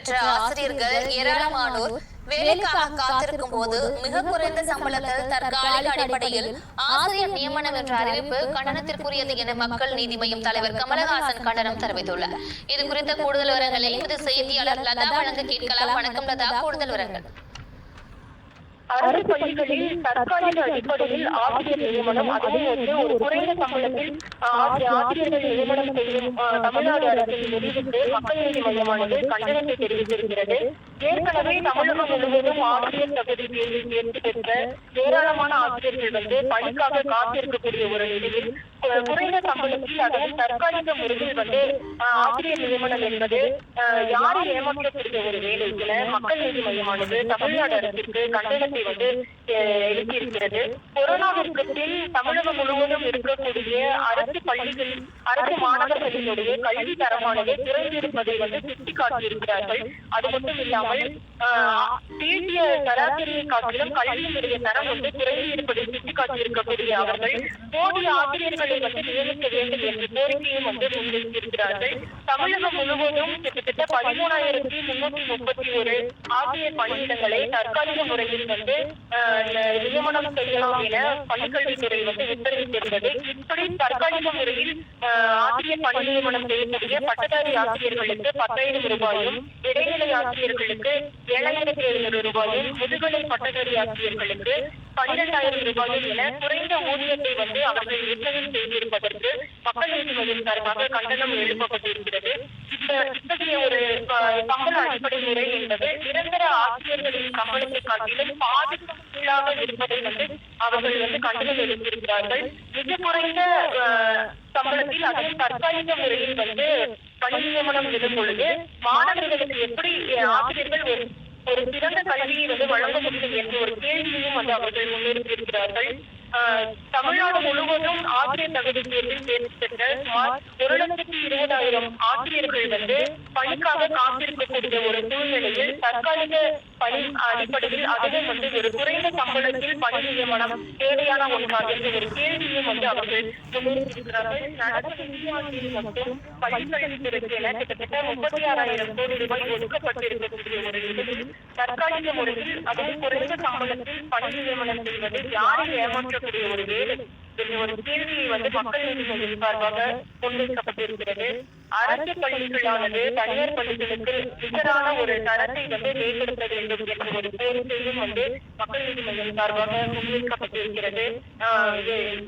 பெற்ற ஆசிரியர்கள் ஏராளமானோர் வேலைக்காக காத்திருக்கும் போது மிக குறைந்த சம்பளத்தில் தற்காலிக அடிப்படையில் ஆசிரியர் நியமனம் என்ற அறிவிப்பு கண்டனத்திற்குரியது என மக்கள் நீதி மய்யம் தலைவர் கமலஹாசன் கண்டனம் தெரிவித்துள்ளார். இது குறித்த கூடுதல் விவரங்களை இது செய்தியாளர் லதா வழங்க கேட்கலாம். வணக்கம் லதா. கூடுதல் விவரங்கள். அரசு பள்ளிகளில் தற்காலிக அடிப்படையில் ஆசிரியர் நியமனம் வந்து ஒரு குறைந்த சம்பளத்தில் ஆசி- ஆசிரியர்கள் நியமனம் செய்யும் தமிழ்நாடு அரசின் முடிவுக்கு மக்கள் நீதி மையமானது கண்டனத்தை தெரிவித்திருக்கிறது. ஏற்கனவே தமிழகம் முழுவதும் ஆசிரியர் தகுதி தேர்வில் தேர்ச்சி பெற்ற ஏராளமான ஆசிரியர்கள் வந்து பணிக்காக காத்திருக்கக்கூடிய ஒரு நிலையில் குறைந்த சம்பளத்தில் அதாவது தற்காலிக முறையில் வந்து ஆசிரியர் நியமனம் என்பது யாரை ஏமாற்றக்கூடிய ஒரு வேலை மக்கள் நீதி மையமானது தமிழ்நாடு அரசிற்கு கண்டனத்தை வந்து எழுப்பியிருக்கிறது. கொரோனாவிற்கு பின் தமிழகம் முழுவதும் இருக்கக்கூடிய அரசு பள்ளிகள் அரசு மாணவர்களினுடைய கல்வி தரமானது குறைந்திருப்பதை வந்து சுட்டிக்காட்டியிருக்கிறார்கள். அது மட்டும் இல்லாமல் ஆஹ், தேசிய சராசரியை காட்டிலும் கல்வியினுடைய தரம் வந்து குறைந்து இருப்பதை சுட்டிக்காட்டியிருக்கக்கூடிய அவர்கள் போதிய ஆசிரியர்களை வந்து நியமிக்க வேண்டும் என்ற கோரிக்கையும் வந்து முன்வைத்திருக்கிறார்கள். தமிழகம் முழுவதும் கிட்டத்தட்ட பதிமூணாயிரத்தி முன்னூத்தி முப்பத்தி ஒரு ஆசிரியர் பணியிடங்களை தற்காலிக முறையில் வந்து நியமனம் செய்யலாம் என பள்ளிக்கல்வித்துறை வந்து உத்தரவிட்டிருந்தது இப்படி தற்காலிக முறையில் ஆசிரியர் பணி நியமனம் செய்யக்கூடிய பட்டதாரி ஆசிரியர்களுக்கு பத்தாயிரம் ரூபாயும் இடைநிலை ஆசிரியர்களுக்கு ஏழாயிரத்தி எழுநூறு ரூபாயும் முதுகலை பட்டதாரி ஆசிரியர்களுக்கு பன்னிரெண்டாயிரம் ரூபாயும் என குறைந்த ஊதியத்தை வந்து அவர்கள் நிர்ணயம் செய்திருப்பதற்கு மக்கள் நீதி மையம் சார்பாக கண்டனம் எழுப்பப்பட்டிருக்கிறது. இந்த இத்தகைய ஒரு அஹ், சம்பள அடிப்படை முறை என்பது நிரந்தர ஆசிரியர்களின் சம்பளத்தை காட்டிலும் பாதிக்கும் இருப்பதை வந்து அவர்கள் வந்து கண்டனம் எழுப்பியிருக்கிறார்கள். மிக குறைந்த சம்பளத்தில் அதுவும் தற்காலிக முறையில் வந்து பணி நியமனம் விடும் பொழுது மாணவர்களுக்கு எப்படி ஆசிரியர்கள் ஒரு ஒரு சிறந்த கல்வியை வந்து வழங்க முடியும் என்ற ஒரு கேள்வியையும் வந்து அவர்கள் முன்னிறுத்தியிருக்கிறார்கள். ஆஹ், தமிழ்நாடு முழுவதும் ஆசிரியர் தகுதி தேர்வில் தேர்ச்சி பெற்ற சுமார் ஒரு லட்சத்தி இருபதாயிரம் ஆசிரியர்கள் வந்து பணிக்காக காத்திருக்கக்கூடிய ஒரு சூழ்நிலையில் தற்காலிக பணி அடிப்படையில் அதுவும் வந்து ஒரு குறைந்த சம்பளத்தில் பணி நியமனம் தேவையான ஒன்றா என்ற ஒரு கேள்வியும் வந்து அவர்கள் நடப்பு நிதியாண்டில் மட்டும் என கிட்டத்தட்ட முப்பத்தி ஆறாயிரம் கோடி ரூபாய் ஒதுக்கப்பட்டிருக்கக்கூடிய ஒரு நிலையில் தற்காலிக முறையில் அதுவும் குறைந்த சம்பளத்தில் பணி நியமனம் செய்வது யாரை ஏமாற்றக்கூடிய ஒரு வேலை என்ற ஒரு கேள்வியை வந்து மக்கள் நீதி சார்பாக முன்வைக்கப்பட்டிருக்கிறது. அரசு பள்ளிகளானது தனியார் பள்ளிகளுக்கு நிகரான ஒரு தரத்தை வந்து மேம்படுத்த வேண்டும் என்ற ஒரு கோரிக்கையும் வந்து மக்கள் நீதி மையம் சார்பாக முன்வைக்கப்பட்டிருக்கிறது.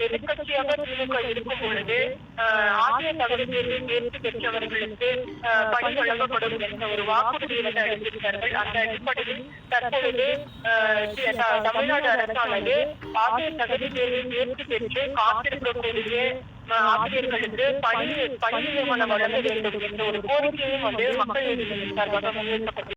எதிர்கட்சியாக திமுக இருக்கும் பொழுது ஆசிய ஆசிரியர் தகுதி தேர்வில் தேர்ச்சி பெற்றவர்களுக்கு பணி வழங்கப்படும் என்ற ஒரு வாக்குறுதியை வந்து அளித்திருக்கிறார்கள். அந்த அடிப்படையில் தற்பொழுது தமிழ்நாடு அரசானது ஆசிய தகுதி தேர்வில் தேர்ச்சி பெற்று காத்திருக்கக்கூடிய ஆசிரியர்களுக்கு பணி பணி நியமனம் வழங்க வேண்டும் என்ற ஒரு கோரிக்கையும் வந்து மக்கள் நீதி மய்யம் சார்பாக முன்வைக்கப்பட்டு